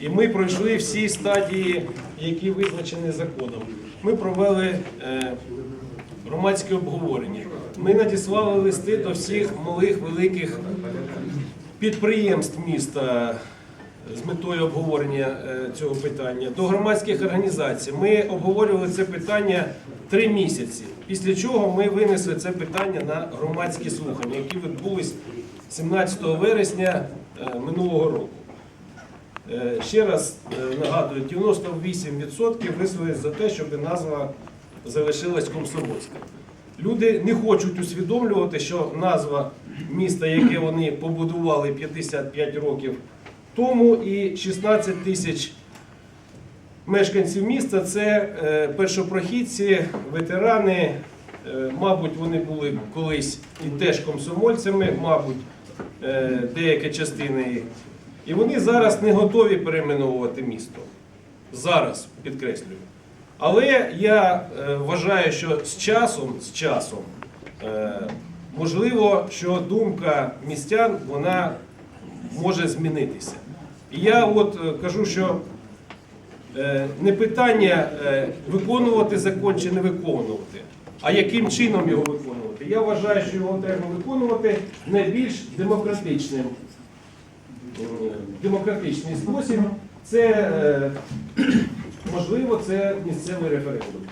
І ми пройшли всі стадії, які визначені законом. Ми провели е, громадське обговорення. Ми надіслали листи до всіх малих великих підприємств міста з метою обговорення е, цього питання, до громадських організацій. Ми обговорювали це питання три місяці. Після чого ми винесли це питання на громадські слухання, які відбулись 17 вересня е, минулого року. Е, Ще раз е, нагадую, 98% висловились за те, щоб назва залишилась Комсомольська. Люди не хочуть усвідомлювати, що назва міста, яке вони побудували 55 років тому, і 16 тисяч мешканців міста це е, першопрохідці, ветерани. Мабуть, вони були колись і теж комсомольцями, мабуть, деяка частина їх. І вони зараз не готові перейменовувати місто. Зараз підкреслюю. Але я е, вважаю, що з часом, з часом, е, можливо, що думка містян вона може змінитися. І я от е, кажу, що не питання виконувати закон чи не виконувати, а яким чином його виконувати. Я вважаю, що його треба виконувати найбільш демократичним демократичний спосіб, це е, можливо це місцевий референдум.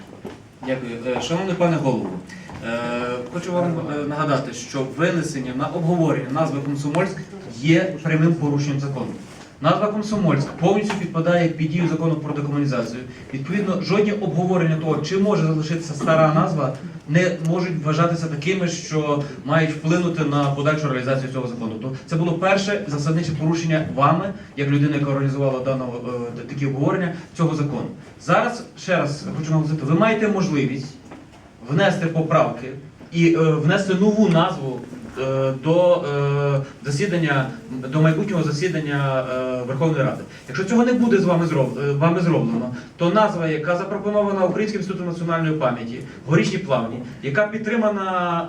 Дякую. Е, Шановний пане голово, е, хочу вам е, нагадати, що винесення на обговорення назви Комсомольськ є прямим порушенням закону. Назва Комсомольськ повністю підпадає під дію закону про декомунізацію. Відповідно, жодні обговорення того, чи може залишитися стара назва, не можуть вважатися такими, що мають вплинути на подальшу реалізацію цього закону. То це було перше засадниче порушення вами, як людина, яка організувала даного е, такі обговорення цього закону. Зараз ще раз хочу наголосити, ви маєте можливість внести поправки і е, внести нову назву до е, засідання, до майбутнього засідання е, Верховної Ради. Якщо цього не буде з вами е, вами зроблено, то назва, яка запропонована Українським інститутом національної пам'яті, горішні плавні, яка підтримана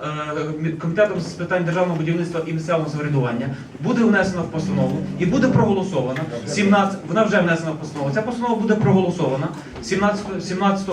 е, комітетом з питань державного будівництва і місцевого самоврядування, буде внесена в постанову і буде проголосована. 17, вона вже внесена в постанову. Ця постанова буде проголосована 17, 17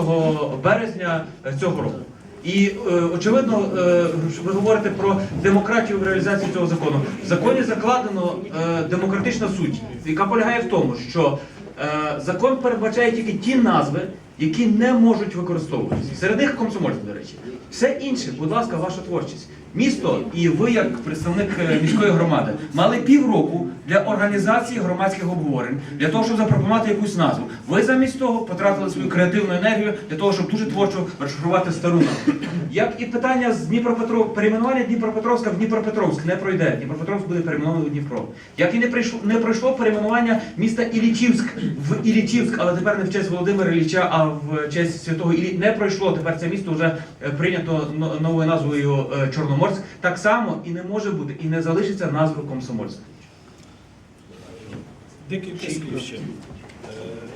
березня е, цього року. І е, очевидно, е, ви говорите про демократію в реалізації цього закону. В законі закладено е, демократична суть, яка полягає в тому, що е, закон передбачає тільки ті назви, які не можуть використовуватися. Серед них комсомольськ, до речі. Все інше, будь ласка, ваша творчість. Місто і ви, як представник е, міської громади, мали півроку для організації громадських обговорень, для того, щоб запропонувати якусь назву. Ви замість того потратили свою креативну енергію для того, щоб дуже творчо розшифрувати стару назву. Як і питання з Дніпропетров... перейменування Дніпропетровська в Дніпропетровськ не пройде. Дніпропетровськ буде перейменований у Дніпро. Як і не прийшло не пройшло перейменування міста Ілічівськ в Ілічівськ, але тепер не в честь Володимира Ілліча, а в честь святого Іллі. Не пройшло. Тепер це місто вже е, прийнято новою назвою е, Чорноморськ. Так само і не може бути, і не залишиться назву Комсомольськ. Декілька слів ще. Е,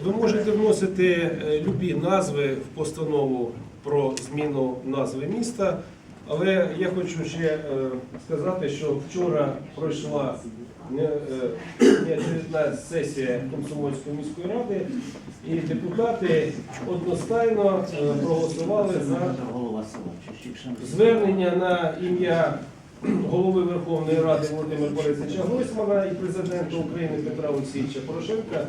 Ви можете вносити любі назви в постанову про зміну назви міста, але я хочу ще е, сказати, що вчора пройшла е, неочередна сесія Комсомольської міської ради, і депутати одностайно е, проголосували за звернення на ім'я голови Верховної Ради Володимира Борисовича Гройсмана і президента України Петра Олексійовича Порошенка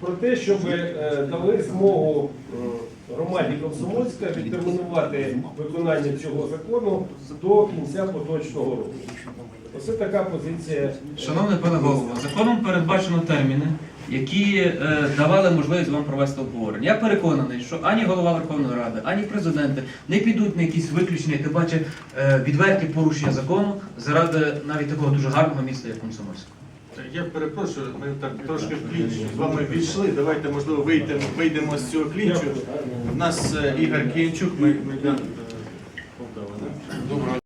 про те, щоб е, дали змогу е, громаді Комсомольська відтермінувати виконання цього закону до кінця поточного року. Оце така позиція. Шановний пане голово, законом передбачено терміни, які е, давали можливість вам провести обговорення. Я переконаний, що ані голова Верховної Ради, ані президенти не підуть на якісь виключення, тим паче е, відверті порушення закону заради навіть такого дуже гарного міста, як Комсомольськ. Я перепрошую, ми так трошки в клінч з вами війшли. Давайте, можливо, вийдемо, вийдемо з цього клінчу. У нас е, Ігор Кіянчук, ми, ми